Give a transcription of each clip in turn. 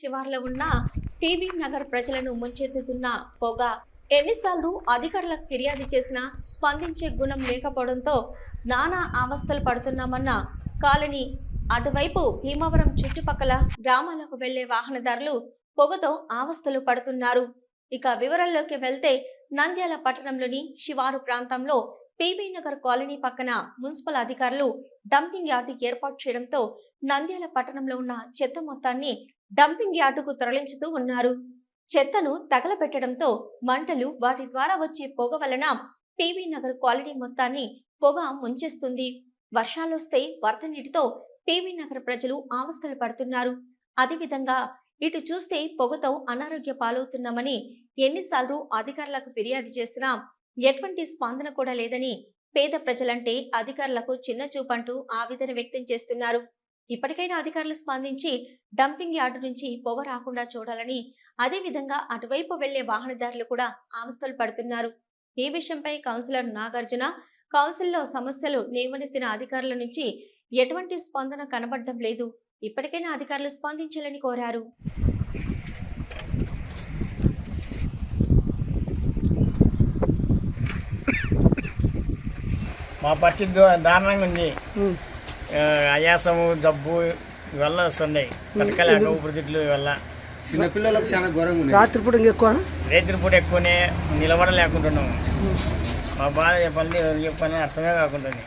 శివార్లో ఉన్న టీవీ నగర్ ప్రజలను ముంచెత్తుతున్న పొగ ఎన్నిసార్లు అధికారులకు ఫిర్యాదు చేసినా స్పందించే గుణం లేకపోవడంతో నానా అవస్థలు పడుతున్నామన్న కాలనీ అటువైపు భీమవరం చుట్టుపక్కల గ్రామాలకు వెళ్ళే వాహనదారులు పొగతో ఆవస్థలు పడుతున్నారు. ఇక వివరాల్లోకి వెళ్తే నంద్యాల పట్టణంలోని శివారు ప్రాంతంలో పీవీ నగర్ కాలనీ పక్కన మున్సిపల్ అధికారులు డంపింగ్ యార్డు ఏర్పాటు చేయడంతో నంద్యాల పట్టణంలో ఉన్న చెత్త మొత్తాన్ని డంపింగ్ యార్డుకు తరలించుతూ ఉన్నారు. చెత్తను తగలబెట్టడంతో మంటలు వాటి ద్వారా వచ్చే పొగ వలన పీవీ నగర్ కాలనీ మొత్తాన్ని పొగ ముంచేస్తుంది. వర్షాలొస్తే వరద నీటితో పీవీ నగర్ ప్రజలు అవస్థలు పడుతున్నారు. అదేవిధంగా ఇటు చూస్తే పొగతో అనారోగ్య పాలవుతున్నామని ఎన్నిసార్లు అధికారులకు ఫిర్యాదు చేసినా ఎటువంటి స్పందన కూడా లేదని పేద ప్రజలంటే అధికారులకు చిన్న చూపంటూ ఆవేదన వ్యక్తం చేస్తున్నారు. ఇప్పటికైనా అధికారులు స్పందించి డంపింగ్ యార్డు నుంచి పొగ రాకుండా చూడాలని అదేవిధంగా అటువైపు వెళ్ళే వాహనదారులు కూడా అవస్థలు పడుతున్నారు. ఈ విషయంపై కౌన్సిలర్ నాగార్జున కౌన్సిల్లో సమస్యలు లేవనెత్తిన అధికారుల నుంచి ఎటువంటి స్పందన కనబడడం లేదు. ఇప్పటికైనా అధికారులు స్పందించాలని కోరారు. మా పరిస్థితి దారుణంగా ఉంది. ఆయాసము జబ్బు ఇవల్ల వస్తున్నాయి. బతకలేక ఊపిరితిత్తులు ఇవల్ల చిన్నపిల్లలకు చాలా ఘోరంగా ఉన్నాయి. రాత్రిపూట ఇంకెక్కువ? రైతుల పూట ఎక్కువనే నిలబడలేకుంటున్నాము మా బాధ చెప్పాలి ఎవరు చెప్పాలని అర్థమే కాకుంటుంది.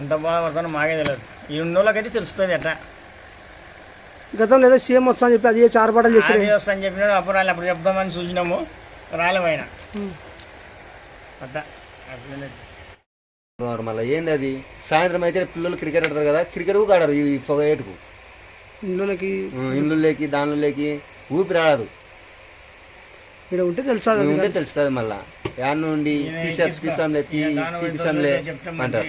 ఎంత బాధపడుతున్నా మాకే తెలియదు ఈ ఉన్నోళ్ళకైతే తెలుస్తుంది ఎట్లా గతంలో ఏదో సీఎం వస్తా అని చెప్పి అదే చారపాటలు చేసి అది వస్తాను చెప్పినాడు అప్పుడు రాలే అప్పుడు చెప్దామని చూసినాము. రాలేమైనా అట్లా. అట్లనే మళ్ళీ ఏంది అది? సాయంత్రం అయితే పిల్లలు క్రికెట్ ఆడతారు కదా క్రికెట్ కూడా ఆడరు ఈ పొగ ఏటుకు. ఇంట్లోకి ఇల్లు లేకి దానిలో లేకి ఊపిరి ఆడదు. ఇక్కడ ఉంటే తెలుసా ఉంటే తెలుస్తుంది మళ్ళా. యాడ్ నుండి తీసా తీసాంలే అంటారు.